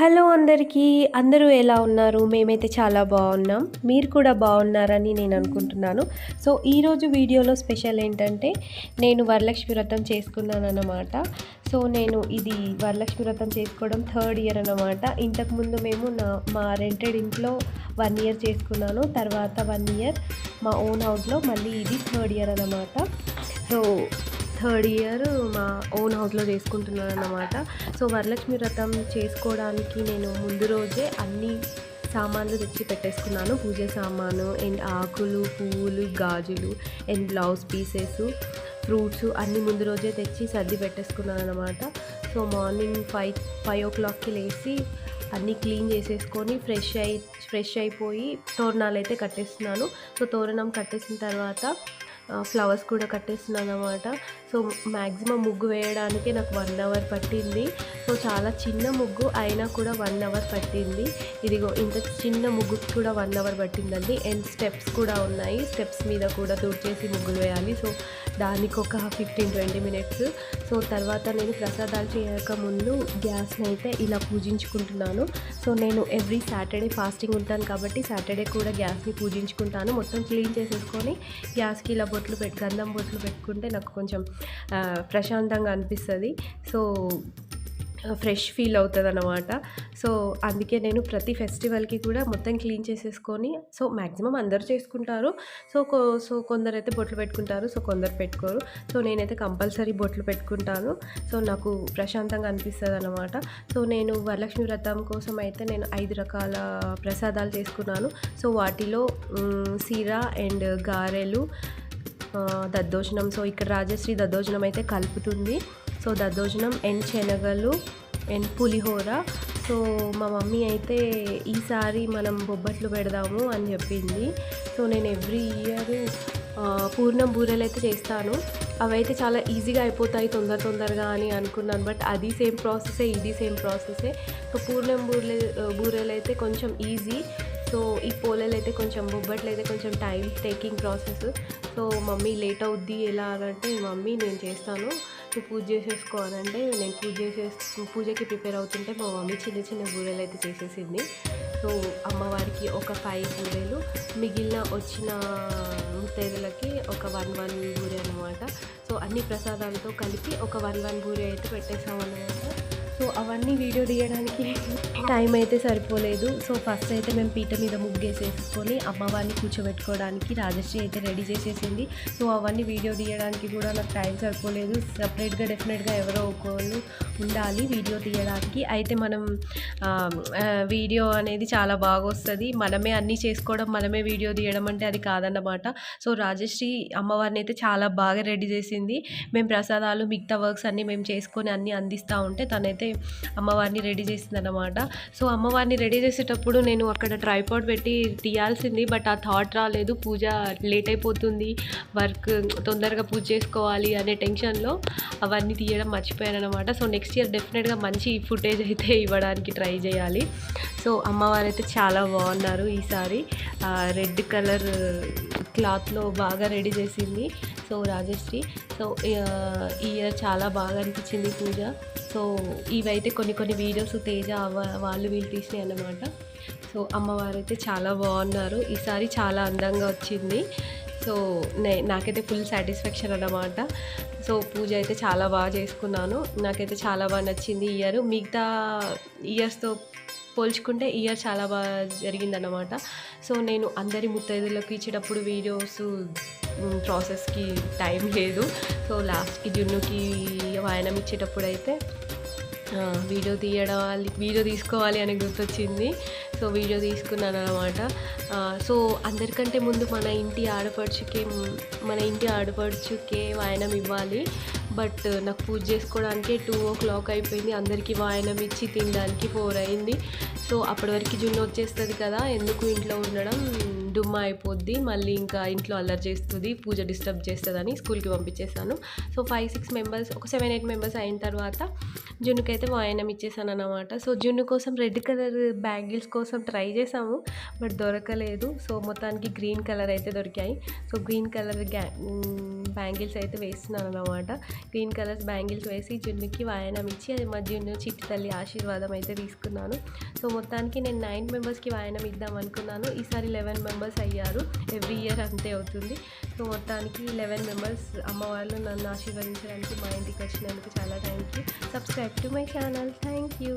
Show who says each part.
Speaker 1: Hello అందరికీ అందరూ ఎలా ఉన్నారు? మేమైతే చాలా బాగున్నాం. మీరు కూడా బాగున్నారని నేను అనుకుంటున్నాను. సో ఈరోజు వీడియోలో స్పెషల్ ఏంటంటే నేను వరలక్ష్మి వ్రతం చేసుకున్నాను అన్నమాట సో నేను ఇది వరలక్ష్మి వ్రతం చేసుకోవడం థర్డ్ ఇయర్ అన్నమాట. ఇంతకుముందు మేము నా మా రెంటెడ్ ఇంట్లో వన్ ఇయర్ చేసుకున్నాను. తర్వాత వన్ ఇయర్ మా ఓన్ హౌస్లో మళ్ళీ ఇది థర్డ్ ఇయర్ అన్నమాట. సో థర్డ్ ఇయర్ మా ఓన్ హౌస్లో చేసుకుంటున్నాను అన్నమాట సో వరలక్ష్మి వ్రతం చేసుకోవడానికి నేను ముందు రోజే అన్ని సామాన్లు తెచ్చి పెట్టేసుకున్నాను. పూజ సామాను అండ్ ఆకులు పువ్వులు గాజులు అండ్ బ్లౌజ్ పీసెస్ ఫ్రూట్స్ అన్నీ ముందు రోజే తెచ్చి సర్ది పెట్టేసుకున్నాను అనమాట so morning five five o క్లాక్కి లేచి అన్నీ క్లీన్ చేసేసుకొని ఫ్రెష్ అయి ఫ్రెష్ అయిపోయి తోరణాలు అయితే కట్టేస్తున్నాను. సో తోరణం కట్టేసిన తర్వాత ఫ్లవర్స్ కూడా కట్టేస్తున్నాను అనమాట సో మ్యాక్సిమం ముగ్గు వేయడానికి నాకు వన్ అవర్ పట్టింది. సో చాలా చిన్న ముగ్గు అయినా కూడా వన్ అవర్ పట్టింది. ఇదిగో ఇంత చిన్న ముగ్గుకి కూడా వన్ అవర్ పట్టిందండి. అండ్ స్టెప్స్ కూడా ఉన్నాయి. స్టెప్స్ మీద కూడా తుడిచేసి ముగ్గులు వేయాలి. సో దానికి ఒక ఫిఫ్టీన్ ట్వంటీ మినిట్స్ సో తర్వాత నేను ప్రసాదాలు చేయక ముందు గ్యాస్ని అయితే ఇలా పూజించుకుంటున్నాను. సో నేను ఎవ్రీ సాటర్డే ఫాస్టింగ్ ఉంటాను కాబట్టి సాటర్డే కూడా గ్యాస్ని పూజించుకుంటాను. మొత్తం క్లీన్ చేసేసుకొని గ్యాస్కి ఇలా బొట్లు పెట్టి గంధం బొట్లు పెట్టుకుంటే నాకు కొంచెం ప్రశాంతంగా అనిపిస్తుంది. సో ఫ్రెష్ ఫీల్ అవుతుంది అనమాట సో అందుకే నేను ప్రతి ఫెస్టివల్కి కూడా మొత్తం క్లీన్ చేసేసుకొని సో మ్యాక్సిమం అందరు చేసుకుంటారు. సో కో- సో కొందరు అయితే బొట్లు పెట్టుకుంటారు సో కొందరు పెట్టుకోరు. సో నేనైతే కంపల్సరీ బొట్లు పెట్టుకుంటాను. సో నాకు ప్రశాంతంగా అనిపిస్తుంది అనమాట సో నేను వరలక్ష్మి వ్రతం కోసం అయితే నేను ఐదు రకాల ప్రసాదాలు చేసుకున్నాను. సో వాటిలో సీరా అండ్ గారెలు దద్దోజనం. సో ఇక్కడ రాజశ్రీ దద్దోజనం అయితే కలుపుతుంది. సో దద్దోజనం అండ్ శనగలు అండ్ పులిహోర. సో మా మమ్మీ అయితే ఈసారి మనం బొబ్బట్లు పెడదాము అని చెప్పింది. సో నేను ఎవ్రీ ఇయర్ పూర్ణం బూరెలు అయితే చేస్తాను. అవైతే చాలా ఈజీగా అయిపోతాయి తొందర తొందరగా అని అనుకున్నాను బట్ అది సేమ్ ప్రాసెసే ఇది సేమ్ ప్రాసెసే. సో పూర్ణం బూరె బూరెలు అయితే కొంచెం ఈజీ. సో ఈ పోలేలు అయితే కొంచెం బొబ్బట్లు అయితే కొంచెం time taking process. So mummy late అవుద్ది ఎలా అని అంటే మమ్మీ నేను చేస్తాను. ఫస్ట్ పూజ చేసేసుకోవాలంటే నేను పూజ చేసే పూజకి ప్రిపేర్ అవుతుంటే మా మమ్మీ చిన్న చిన్న బూరెలు అయితే చేసేసింది. సో అమ్మవారికి ఒక ఫైవ్ బూరెలు మిగిలిన వచ్చిన ముత్తైదులకి ఒక వన్ వన్ బూరె అనమాట సో అన్ని ప్రసాదాలతో కలిపి ఒక వన్ వన్ బూరె అయితే పెట్టేసామన్నమాట. సో అవన్నీ వీడియో తీయడానికి టైం అయితే సరిపోలేదు. సో ఫస్ట్ అయితే మేము పీట మీద ముగ్గేసేసుకొని అమ్మవారిని కూర్చోబెట్టుకోవడానికి రాజశ్రీ అయితే రెడీ చేసేసింది. సో అవన్నీ వీడియో తీయడానికి కూడా నాకు టైం సరిపోలేదు. సపరేట్గా డెఫినెట్గా ఎవరో ఒకళ్ళు ఉండాలి వీడియో తీయడానికి. అయితే మనం వీడియో అనేది చాలా బాగా వస్తుంది మనమే అన్నీ చేసుకోవడం మనమే వీడియో తీయడం అంటే అది కాదన్నమాట. సో రాజశ్రీ అమ్మవారిని అయితే చాలా బాగా రెడీ చేసింది. మేము ప్రసాదాలు మిగతా వర్క్స్ అన్నీ మేము చేసుకొని అన్నీ అందిస్తూ ఉంటే తనైతే అమ్మవారిని రెడీ చేసింది అనమాట సో అమ్మవారిని రెడీ చేసేటప్పుడు నేను అక్కడ ట్రైపాడ్ పెట్టి తీయాల్సింది బట్ ఆ థాట్ రాలేదు. పూజ లేట్ అయిపోతుంది. వర్క్ తొందరగా పూజ చేసుకోవాలి అనే టెన్షన్లో అవన్నీ తీయడం మర్చిపోయాను అనమాట సో నెక్స్ట్ ఇయర్ డెఫినెట్గా మంచి ఫుటేజ్ అయితే ఇవ్వడానికి ట్రై చేయాలి. సో అమ్మవారు అయితే చాలా బాగున్నారు ఈసారి. రెడ్ కలర్ క్లాత్లో బాగా రెడీ చేసింది. సో రాజశ్రీ సో ఈ ఇయర్ చాలా బాగా అనిపించింది పూజ. సో ఇవైతే కొన్ని కొన్ని వీడియోస్ తేజ వాళ్ళు వీళ్ళు తీసినాయి అన్నమాట. సో అమ్మవారు అయితే చాలా బాగున్నారు. ఈసారి చాలా అందంగా వచ్చింది. సో నే నాకైతే ఫుల్ సాటిస్ఫాక్షన్ అన్నమాట. సో పూజ అయితే చాలా బాగా చేసుకున్నాను. నాకైతే చాలా బాగా నచ్చింది ఇయర్ మిగతా ఇయర్స్తో పోల్చుకుంటే ఇయర్ చాలా బాగా జరిగిందన్నమాట. సో నేను అందరి ముత్తైదులకు ఇచ్చేటప్పుడు వీడియోస్ ప్రాసెస్కి టైం లేదు. సో లాస్ట్కి జున్నుకి వాయనం ఇచ్చేటప్పుడు అయితే వీడియో తీయడం వీడియో తీసుకోవాలి అని గుర్తొచ్చింది. సో వీడియో తీసుకున్నాను అనమాట సో అందరికంటే ముందు మన ఇంటి ఆడపడుచుకే మన ఇంటి ఆడపడుచుకే వాయనం ఇవ్వాలి. బట్ నాకు పూజ చేసుకోవడానికి టూ ఓ క్లాక్ అయిపోయింది. అందరికీ వాయనం ఇచ్చి తినడానికి ఫోర్ అయింది. సో అప్పటి వరకు జున్ను వచ్చేస్తుంది కదా ఎందుకు ఇంట్లో ఉండడం డుమ్మా అయిపోద్ది మళ్ళీ ఇంకా ఇంట్లో అల్లరి చేస్తుంది పూజ డిస్టర్బ్ చేస్తుందని స్కూల్కి పంపించేస్తాను సో ఫైవ్ సిక్స్ మెంబర్స్ ఒక సెవెన్ ఎయిట్ మెంబర్స్ అయిన తర్వాత జున్నుకైతే వాయనం ఇచ్చేసాను అనమాట సో జున్ను కోసం రెడ్ కలర్ బ్యాంగిల్స్ కోసం ట్రై చేసాము బట్ దొరకలేదు. సో మొత్తానికి గ్రీన్ కలర్ అయితే దొరికాయి. సో గ్రీన్ కలర్ గ్యా బ్యాంగిల్స్ అయితే వేస్తున్నాను అనమాట గ్రీన్ కలర్స్ బ్యాంగిల్స్ వేసి జున్నుకి వాయనం ఇచ్చి అది మా జున్ను చిట్టి తల్లి ఆశీర్వాదం అయితే తీసుకున్నాను. సో మొత్తానికి నేను నైన్ మెంబర్స్కి వాయనం ఇద్దాం అనుకున్నాను. ఈసారి లెవెన్ మెంబర్స్ అయ్యారు. ఎవ్రీ ఇయర్ అంతే అవుతుంది. సో మొత్తానికి లెవెన్ మెంబర్స్ అమ్మవాళ్ళు నన్ను ఆశీర్వదించడానికి మా ఇంటికి వచ్చినందుకు చాలా thank you subscribe to my channel thank you